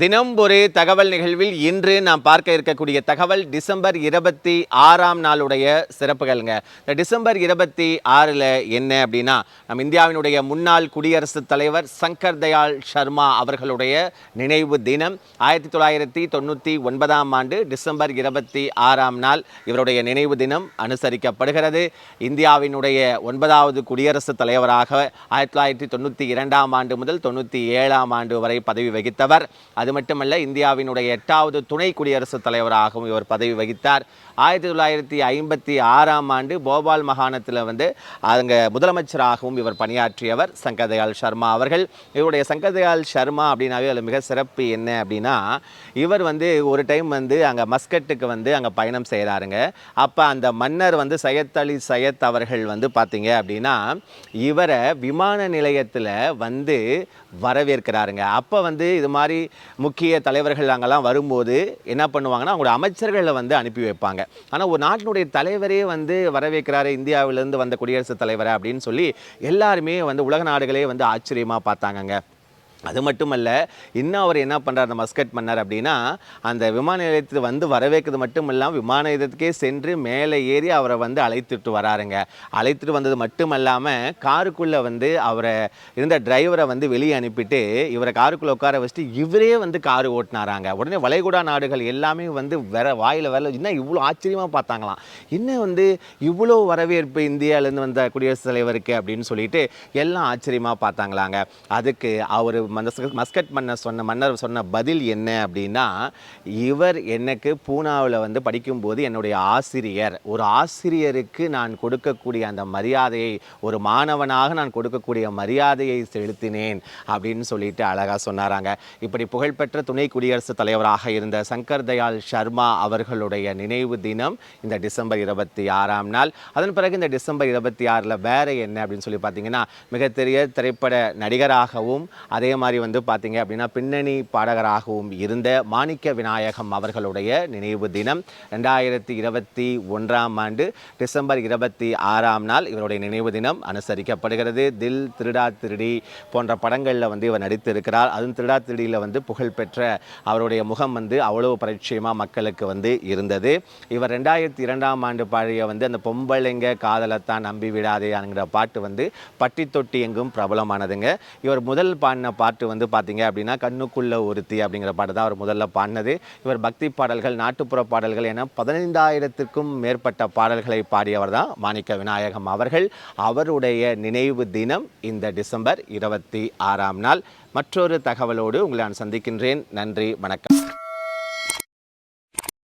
தினம் ஒரு தகவல் நிகழ்வில் இன்று நாம் பார்க்க இருக்கக்கூடிய தகவல் டிசம்பர் இருபத்தி ஆறாம் நாளுடைய சிறப்புகள்ங்க. இந்த டிசம்பர் இருபத்தி ஆறில் என்ன அப்படின்னா நம் இந்தியாவினுடைய முன்னாள் குடியரசுத் தலைவர் சங்கர் தயாள் சர்மா அவர்களுடைய நினைவு தினம். ஆயிரத்தி தொள்ளாயிரத்தி தொண்ணூற்றி ஒன்பதாம் ஆண்டு டிசம்பர் இருபத்தி ஆறாம் நாள் இவருடைய நினைவு தினம் அனுசரிக்கப்படுகிறது. இந்தியாவினுடைய ஒன்பதாவது குடியரசுத் தலைவராக ஆயிரத்தி தொள்ளாயிரத்தி தொண்ணூற்றி இரண்டாம் ஆண்டு முதல் தொண்ணூற்றி ஏழாம் ஆண்டு வரை பதவி வகித்தவர். அது மட்டுமல்ல இந்தியாவினுடைய எட்டாவது துணை குடியரசுத் தலைவராகவும் இவர் பதவி வகித்தார். ஆயிரத்தி தொள்ளாயிரத்தி ஐம்பத்தி ஆறாம் ஆண்டு போபால் மாகாணத்தில் வந்து அங்கே முதலமைச்சராகவும் இவர் பணியாற்றியவர் சங்கர்தயாள் சர்மா அவர்கள். இவருடைய சங்கர்தயாள் சர்மா அப்படின்னாவே அதில் மிக சிறப்பு என்ன அப்படின்னா இவர் வந்து ஒரு டைம் வந்து அங்கே மஸ்கட்டுக்கு வந்து அங்கே பயணம் செய்கிறாருங்க அப்போ அந்த மன்னர் வந்து சையத் அலி சையத் அவர்கள் வந்து பார்த்தீங்க அப்படின்னா இவரை விமான நிலையத்தில் வந்து வரவேற்கிறாருங்க. அப்போ வந்து இது மாதிரி முக்கிய தலைவர்கள் அங்கெல்லாம் வரும்போது என்ன பண்ணுவாங்கன்னா அவங்களோட அமைச்சர்களை வந்து அனுப்பி வைப்பாங்க. ஆனால் ஒரு நாட்டினுடைய தலைவரே வந்து வரவேற்கிறாரு இந்தியாவிலேருந்து வந்த குடியரசுத் தலைவரை அப்படின்னு சொல்லி எல்லாருமே வந்து உலக நாடுகளே வந்து ஆச்சரியமாக பார்த்தாங்கங்க. அது மட்டுமல்ல இன்னும் அவர் என்ன பண்ணுறார் அந்த மஸ்கட் மன்னர் அப்படின்னா அந்த விமான நிலையத்துக்கு வந்து வரவேற்கிறது மட்டும் இல்லாமல் விமான நிலையத்துக்கே சென்று மேலே ஏறி அவரை வந்து அழைத்துட்டு வராருங்க. அழைத்துட்டு வந்தது மட்டும் இல்லாமல் காருக்குள்ளே வந்து அவரை இருந்த டிரைவரை வந்து வெளியே அனுப்பிட்டு இவரை காருக்குள்ளே உட்கார வச்சுட்டு இவரே வந்து காரு ஓட்டினாராங்க. உடனே வளைகுடா நாடுகள் எல்லாமே வந்து வேற வாயில் வரல. இன்னும் இவ்வளோ ஆச்சரியமாக பார்த்தாங்களாம். இன்னும் வந்து இவ்வளோ வரவேற்பு இந்தியாவிலேருந்து வந்த குடியரசுத் தலைவருக்கு அப்படின்னு சொல்லிட்டு எல்லாம் ஆச்சரியமாக பார்த்தாங்களாங்க. அதுக்கு அவர் மஸ்கட் மஸ்கட் மன்னர் சொன்ன மன்னர் சொன்ன பதில் என்ன அப்படின்னா இவர் எனக்கு பூனாவில் வந்து படிக்கும்போது என்னுடைய ஆசிரியர். ஒரு ஆசிரியருக்கு நான் கொடுக்கக்கூடிய அந்த மரியாதையை ஒரு மாணவனாக நான் கொடுக்கக்கூடிய மரியாதையை செலுத்தினேன் அப்படின்னு சொல்லிட்டு அழகாக சொன்னாராங்க. இப்படி புகழ்பெற்ற துணை குடியரசுத் தலைவராக இருந்த சங்கர் தயாள் சர்மா அவர்களுடைய நினைவு தினம் இந்த டிசம்பர் இருபத்தி ஆறாம் நாள். அதன் பிறகு இந்த டிசம்பர் இருபத்தி ஆறில் வேற என்ன அப்படின்னு சொல்லி பார்த்தீங்கன்னா மிகப்பெரிய திரைப்பட நடிகராகவும் அதே மாதிரி வந்து பார்த்தீங்க அப்படின்னா பின்னணி பாடகராகவும் இருந்த மாணிக்க விநாயகம் அவர்களுடைய நினைவு தினம் ரெண்டாயிரத்தி இருபத்தி ஒன்றாம் ஆண்டு டிசம்பர் இருபத்தி ஆறாம் நாள் இவருடைய நினைவு தினம் அனுசரிக்கப்படுகிறது. தில் திருடா திருடி போன்ற படங்களில் வந்து இவர் நடித்திருக்கிறார். அதுவும் திருடா திருடியில் வந்து புகழ்பெற்ற அவருடைய முகம் வந்து அவ்வளோ பரிச்சயமாக மக்களுக்கு வந்து இருந்தது. இவர் ரெண்டாயிரத்தி இரண்டாம் ஆண்டு பழைய வந்து அந்த பொம்பளைங்க காதலைத்தான் நம்பி விடாதே என்கிற பாட்டு வந்து பட்டி தொட்டி எங்கும் பிரபலமானதுங்க. இவர் முதல் பாடின பாட்டு வந்து பார்த்தீங்க அப்படின்னா கண்ணுக்குள்ள ஒருத்தி அப்படிங்கிற பாட்டு தான் அவர் முதல்ல பாடினது. இவர் பக்தி பாடல்கள் நாட்டுப்புற பாடல்கள் என பதினைந்தாயிரத்திற்கும் மேற்பட்ட பாடல்களை பாடியவர் தான் மாணிக்க விநாயகம் அவர்கள். அவருடைய நினைவு தினம் இந்த டிசம்பர் இருபத்தி ஆறாம் நாள். மற்றொரு தகவலோடு உங்களை நான் சந்திக்கின்றேன். நன்றி வணக்கம்.